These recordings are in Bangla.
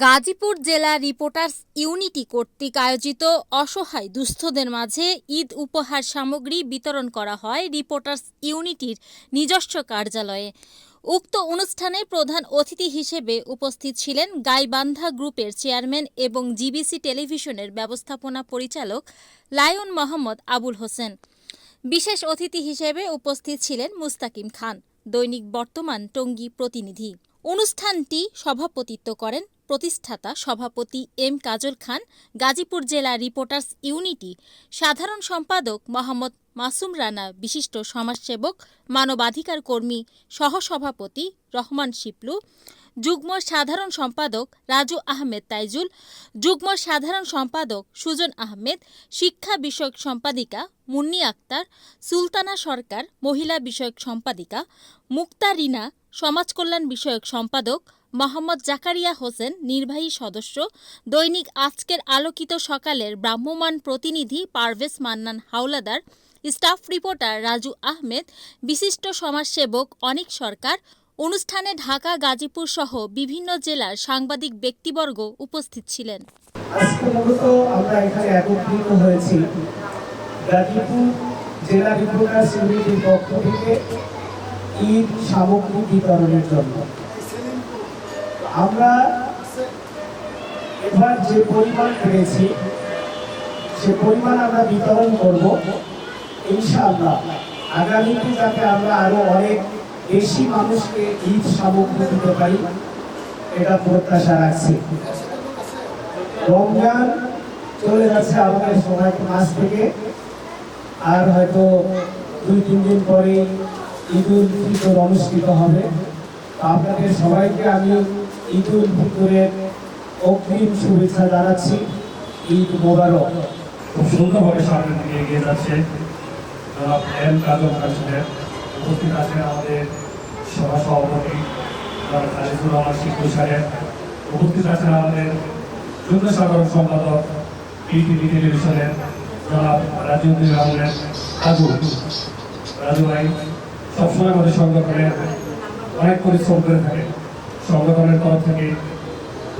গাজীপুর জেলা রিপোর্টার্স ইউনিটি কর্তৃক আয়োজিত অসহায় দুস্থদের মাঝে ঈদ উপহার সামগ্রী বিতরণ করা হয় রিপোর্টার্স ইউনিটির নিজস্ব কার্যালয়ে। উক্ত অনুষ্ঠানে প্রধান অতিথি হিসেবে উপস্থিত ছিলেন গাইবান্ধা গ্রুপের চেয়ারম্যান এবং জিবিসি টেলিভিশনের ব্যবস্থাপনা পরিচালক লায়ন মোহাম্মদ আবুল হোসেন। বিশেষ অতিথি হিসেবে উপস্থিত ছিলেন মুস্তাকিম খান, দৈনিক বর্তমান টঙ্গী প্রতিনিধি। অনুষ্ঠানটি সভাপতিত্ব করেন প্রতিষ্ঠাতা সভাপতি এম কাজল খান, গাজীপুর জেলা রিপোর্টার্স ইউনিটি, সাধারণ সম্পাদক মোহাম্মদ মাসুম রানা, বিশিষ্ট সমাজসেবক, মানবাধিকার কর্মী, সহসভাপতি রহমান শিপলু যুগ্ম সাধারণ সম্পাদক রাজু আহমেদ তাইজুল, যুগ্ম সাধারণ সম্পাদক সুজন আহমেদ, শিক্ষা বিষয়ক সম্পাদিকা মুন্নি আক্তার, সুলতানা সরকার, মহিলা বিষয়ক সম্পাদিকা মুক্তা রিনা সমাজকল্যাণ বিষয়ক সম্পাদক মোহাম্মদ জাকারিয়া হোসেন, নির্বাহী সদস্য, দৈনিক আজকের আলোকিত সকালের ব্রাহ্মমান প্রতিনিধি পারভেজ মান্নান হাওলাদার, স্টাফ রিপোর্টার রাজু আহমেদ, বিশিষ্ট সমাজসেবক অনিক সরকার অনুষ্ঠানে ঢাকা, গাজীপুর সহ বিভিন্ন জেলার সাংবাদিক ব্যক্তিবর্গ উপস্থিত ছিলেন। আমরা এবার যে পরিমাণ পেয়েছি, সে পরিমাণ আমরা বিতরণ আগামীতে যাতে আমরা আরও অনেক বেশি মানুষকে ঈদ সামগ্রী দিতে পারি, এটা প্রত্যাশা রাখছি। রমজান চলে যাচ্ছে আমাদের সময় মাস থেকে, আর হয়তো দুই, তিন দিন পরে ঈদ উল ফিতর অনুষ্ঠিত হবে। আপনাদের সবাইকে আমি ঈদ উল ফিতরের অগ্রিম শুভেচ্ছা জানাচ্ছি। ঈদ মোবারক। খুব সুন্দরভাবে সামনের দিকে এগিয়ে যাচ্ছে। এম সাহেব উপস্থিত আছেন আমাদের সভা সভাপতি খালিদুর রহমান শিক্ষু সাহেব। উপস্থিত আছেন আমাদের যুগ্ম সাধারণ সম্পাদক পিটিভি টেলিভিশনের জনাব রাজেন্দ্র আহমেদ। রাজু রাজু ভাই, সবসময় আমাদের সংগঠনের অনেক পরিশ্রম করে থাকে সংগঠনের তরফ থেকে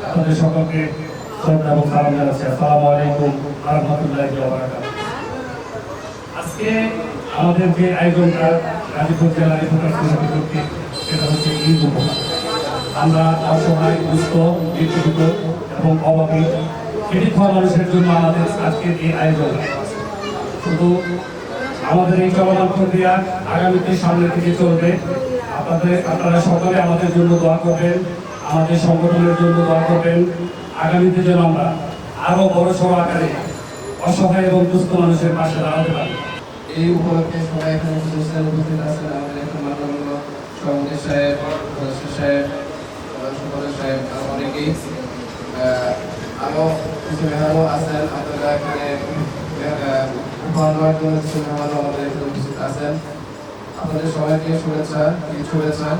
আপনাদের সকলকে শ্রদ্ধা এবং সালাম জানাচ্ছি। আসসালামু আলাইকুম রহমতুল্লাহি আজকে আমাদের যে আয়োজনটা গাজীপুর জেলা রিপোর্টার সমিতি কর্তৃক সেটা হচ্ছে ঈদ উপহার। আমরা অসহায়, দুস্থ বিক্ষুব্ধ এবং অভাবী খেটে খাওয়া মানুষের জন্য আমাদের আজকের এই আয়োজন। শুধু আমাদের এই চলমান প্রক্রিয়া আগামীতে সামনের দিকে চলবে। আপনাদের, আপনারা সকলে আমাদের জন্য দোয়া করবেন, আমাদের সংগঠনের জন্য দোয়া করবেন। আগামীতে যেন আমরা আরও বড় আকারে অসহায় এবং দুস্থ মানুষের পাশে দাঁড়াতে পারি। এই উপলক্ষে সবাই এখানে উপস্থিত উপস্থিত আছেন। আমাদের এখানে মাননীয় সভাপতি সাহেব সদস্য সাহেব সম্পাদক সাহেব আরও অনেকেই। আহ, আরও কিছু মেহমানও আছেন। আপনারা এখানে উপহার নেওয়ার জন্য কিছু মেহমানও আমাদের এখানে উপস্থিত আছেন। আপনাদের সবাইকে শুভেচ্ছা শুভেচ্ছা।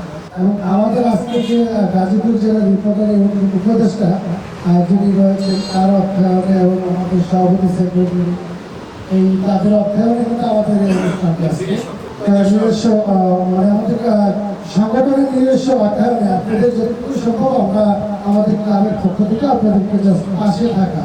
আমাদের আজকে যে গাজীপুর জেলার রিপোর্টার এবং উপদেষ্টা যিনি রয়েছেন তার অর্থায়নে এবং আমাদের সভাপতি সেক্রেটারি এই তাদের অর্থায়নে কিন্তু আমাদের এই অনুষ্ঠানটি আছে আহ, নিজস্ব মানে আমাদের সংগঠনের নিজস্ব অর্থায়নে আপনাদের যতটুকু সম্ভব আমরা আমাদের ক্লাবের পক্ষ থেকে আপনাদেরকে পাশে থাকা।